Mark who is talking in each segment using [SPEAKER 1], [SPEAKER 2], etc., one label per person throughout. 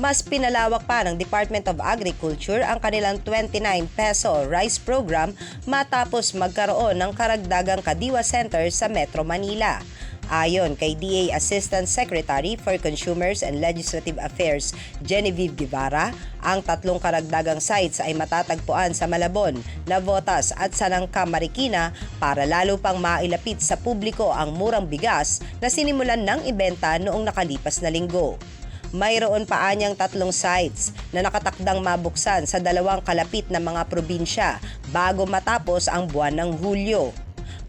[SPEAKER 1] mas pinalawak pa ng Department of Agriculture ang kanilang 29 peso rice program matapos magkaroon ng karagdagang kadiwa center sa Metro Manila. Ayon kay DA Assistant Secretary for Consumers and Legislative Affairs Genevieve Guevara, ang tatlong karagdagang sites ay matatagpuan sa Malabon, Navotas at Sanangka, Marikina para lalo pang mailapit sa publiko ang murang bigas na sinimulan ng ibenta noong nakalipas na linggo. Mayroon pa anyang tatlong sites na nakatakdang mabuksan sa dalawang kalapit na mga probinsya bago matapos ang buwan ng Hulyo.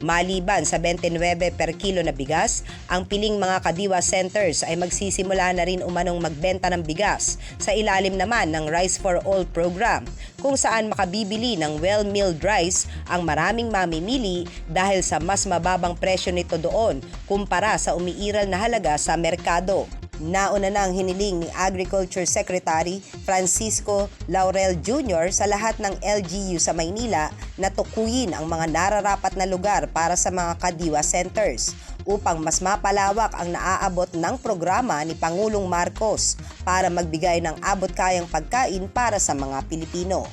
[SPEAKER 1] Maliban sa 29 per kilo na bigas, ang piling mga kadiwa centers ay magsisimula na rin umanong magbenta ng bigas sa ilalim naman ng Rice for All program kung saan makabibili ng well-milled rice ang maraming mamimili dahil sa mas mababang presyo nito doon kumpara sa umiiral na halaga sa merkado. Nauna nang hiniling ni Agriculture Secretary Francisco Laurel Jr. sa lahat ng LGU sa Maynila na tukuyin ang mga nararapat na lugar para sa mga kadiwa centers upang mas mapalawak ang naaabot ng programa ni Pangulong Marcos para magbigay ng abot-kayang pagkain para sa mga Pilipino.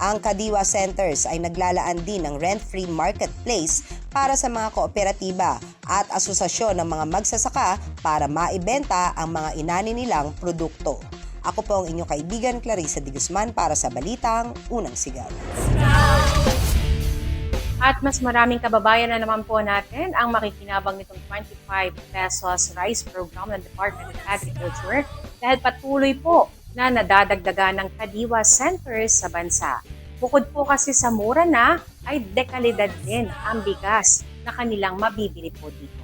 [SPEAKER 1] Ang Kadiwa Centers ay naglalaan din ng rent-free marketplace para sa mga kooperatiba at asosasyon ng mga magsasaka para maibenta ang mga inani nilang produkto. Ako po ang inyong kaibigan Clarissa de Guzman para sa Balitang Unang Sigaw.
[SPEAKER 2] At mas maraming kababayan na naman po natin ang makikinabang nitong 25 pesos rice program ng Department of Agriculture dahil patuloy po na nadadagdagan ng kadiwa centers sa bansa. Bukod po kasi sa mura na, ay dekalidad din ang bigas na kanilang mabibili po dito.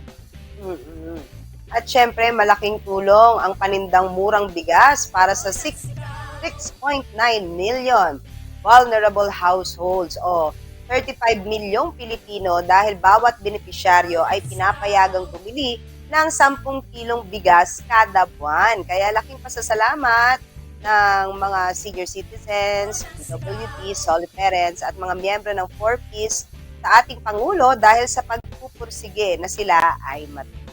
[SPEAKER 1] mm At syempre, malaking tulong ang panindang murang bigas para sa 6 6.9 million vulnerable households o 35 milyong Pilipino dahil bawat benepisyaryo ay pinapayagang bumili ng 10 kilong bigas kada buwan. Kaya laking pasasalamat ng mga senior citizens, PWD, solid parents at mga miyembro ng 4Ps sa ating Pangulo dahil sa pagpupursige na sila ay matutunan.